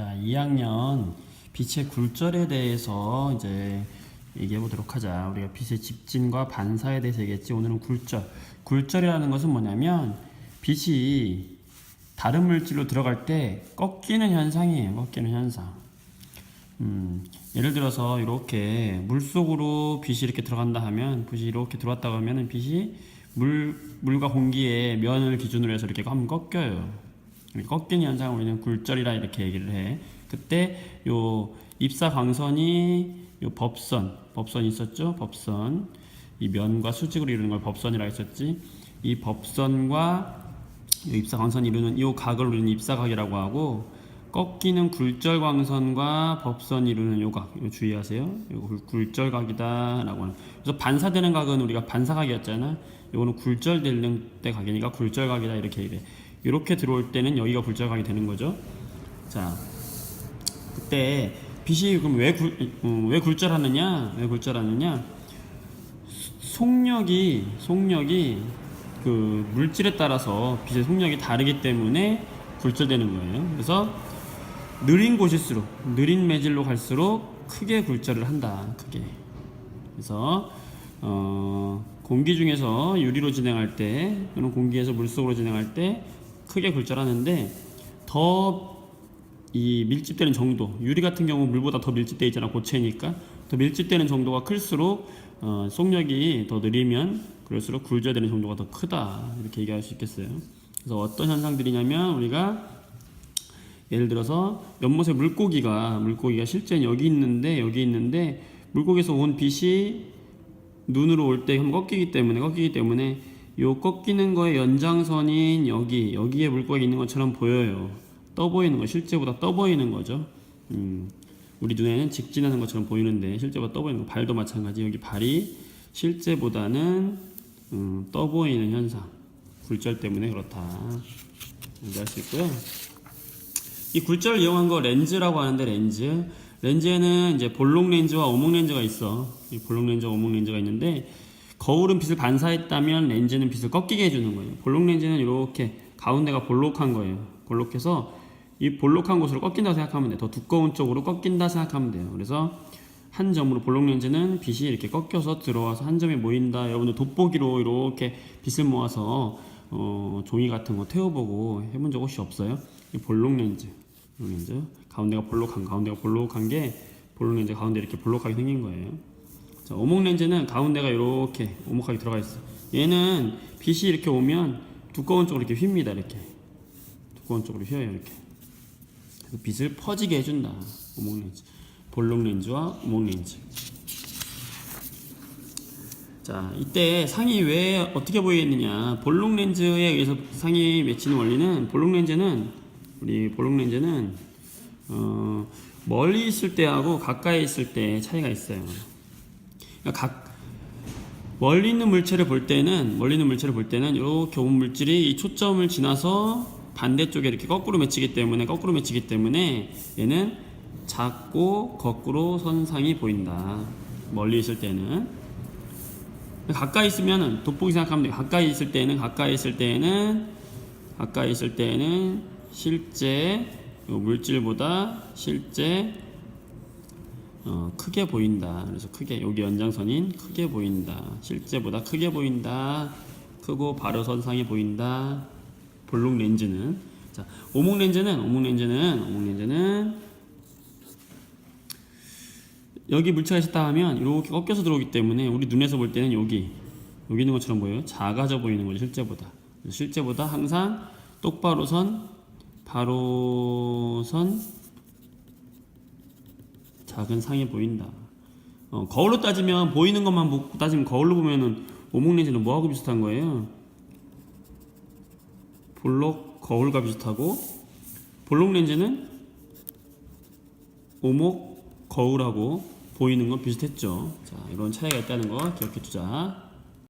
자, 2학년 빛의 굴절에 대해서 이제 얘기해 보도록 하자. 우리가 빛의 집진과 반사에 대해서 얘기했지. 오늘은 굴절. 굴절이라는 것은 뭐냐면 빛이 다른 물질로 들어갈 때 꺾이는 현상이에요. 꺾이는 현상. 음, 예를 들어서 이렇게 물 속으로 빛이 이렇게 들어간다 하면 빛이 이렇게 들어왔다고 하면은 빛이 물 물과 공기의 면을 기준으로 해서 이렇게 한번 꺾여요. 꺾이는 현상을 우리는 굴절이라 이렇게 얘기를 해. 그때 요 입사 광선이 요 법선, 법선 있었죠? 법선. 이 면과 수직으로 이루는 걸 법선이라 했었지. 이 법선과 요 입사 광선이 이루는 이 각을 우리는 입사각이라고 하고 꺾이는 굴절 광선과 법선이 이루는 요 각, 요 주의하세요. 요 굴- 굴절각이다라고 하는. 그래서 반사되는 각은 우리가 반사각이었잖아. 요거는 굴절되는 때 각이니까 굴절각이다 이렇게 얘기해. 이렇게 들어올 때는 여기가 굴절각이 되는 거죠. 자, 그때 빛이 그럼 왜, 굴, 음, 왜 굴절하느냐? 왜 굴절하느냐? 속력이 속력이 그 물질에 따라서 빛의 속력이 다르기 때문에 굴절되는 거예요. 그래서 느린 곳일수록 느린 매질로 갈수록 크게 굴절을 한다. 크게. 그래서 어, 공기 중에서 유리로 진행할 때 또는 공기에서 물속으로 진행할 때 크게 굴절하는데 더 이 밀집되는 정도 유리 같은 경우 물보다 더 밀집돼 있잖아 고체니까. 더 밀집되는 정도가 클수록 어, 속력이 더 느리면 그럴수록 굴절되는 정도가 더 크다. 이렇게 얘기할 수 있겠어요. 그래서 어떤 현상들이냐면 우리가 예를 들어서 연못에 물고기가 물고기가 실제 여기 있는데 여기 있는데 물고기에서 온 빛이 눈으로 올 때 꺾이기 때문에 꺾이기 때문에 요 꺾이는 거의 연장선인 여기 여기에 물고기 있는 것처럼 보여요. 떠 보이는 거 실제보다 떠 보이는 거죠. 음, 우리 눈에는 직진하는 것처럼 보이는데 실제보다 떠 보이는 거 발도 마찬가지 여기 발이 실제보다는 음, 떠 보이는 현상 굴절 때문에 그렇다. 이해할 수 있고요. 이 굴절을 이용한 거 렌즈라고 하는데 렌즈 렌즈에는 이제 볼록 렌즈와 오목 렌즈가 있어 이 볼록 렌즈와 오목 렌즈가 있는데 거울은 빛을 반사했다면 렌즈는 빛을 꺾이게 해주는 거예요. 볼록 렌즈는 이렇게 가운데가 볼록한 거예요. 볼록해서 이 볼록한 곳으로 꺾인다고 생각하면 돼더 두꺼운 쪽으로 꺾인다 생각하면 돼요. 그래서 한 점으로 볼록 렌즈는 빛이 이렇게 꺾여서 들어와서 한 점에 모인다. 여러분들 돋보기로 이렇게 빛을 모아서 어, 종이 같은 거 태워보고 해본 적 혹시 없어요? 이 볼록 렌즈. 볼록 렌즈. 가운데가 볼록한 가운데가 볼록한 게 볼록 렌즈 가운데 이렇게 볼록하게 생긴 거예요. 자, 오목 렌즈는 가운데가 이렇게 오목하게 들어가 있어. 얘는 빛이 이렇게 오면 두꺼운 쪽으로 이렇게 휩니다 이렇게 두꺼운 쪽으로 휘어요 이렇게. 그래서 빛을 퍼지게 해준다. 오목 렌즈, 볼록 렌즈와 오목 렌즈. 자, 이때 상이 왜 어떻게 보이겠느냐? 볼록 렌즈에 의해서 상이 맺히는 원리는 볼록 렌즈는 우리 볼록 렌즈는 어, 멀리 있을 때하고 가까이 있을 때 차이가 있어요. 그러니까 각 멀리 있는 물체를 볼 때는 멀리 있는 물체를 볼 때는 이렇게 온 물질이 이 초점을 지나서 반대쪽에 이렇게 거꾸로 맺히기 때문에 거꾸로 맺히기 때문에 얘는 작고 거꾸로 선상이 보인다. 멀리 있을 때는 가까이 있으면은 돋보기 생각하면 돼요. 가까이 있을 때는 가까이 있을 때는 가까이 있을 때는 실제 요 물질보다 실제 어, 크게 보인다. 그래서 크게 여기 연장선인 크게 보인다. 실제보다 크게 보인다. 크고 바로 선상이 보인다. 볼록 렌즈는 자 오목 렌즈는 오목 렌즈는 오목 렌즈는 여기 물체가 있었다 하면 이렇게 꺾여서 들어오기 때문에 우리 눈에서 볼 때는 여기 여기 있는 것처럼 보여요. 작아져 보이는 거죠 실제보다. 실제보다 항상 똑바로 선, 바로 선, 작은 상이 보인다. 어, 거울로 따지면 보이는 것만 보고 따지면 거울로 보면은 오목 렌즈는 뭐하고 비슷한 거예요? 볼록 거울과 비슷하고 볼록 렌즈는 오목 거울하고 보이는 건 비슷했죠. 자, 이런 차이가 있다는 거 기억해 두자.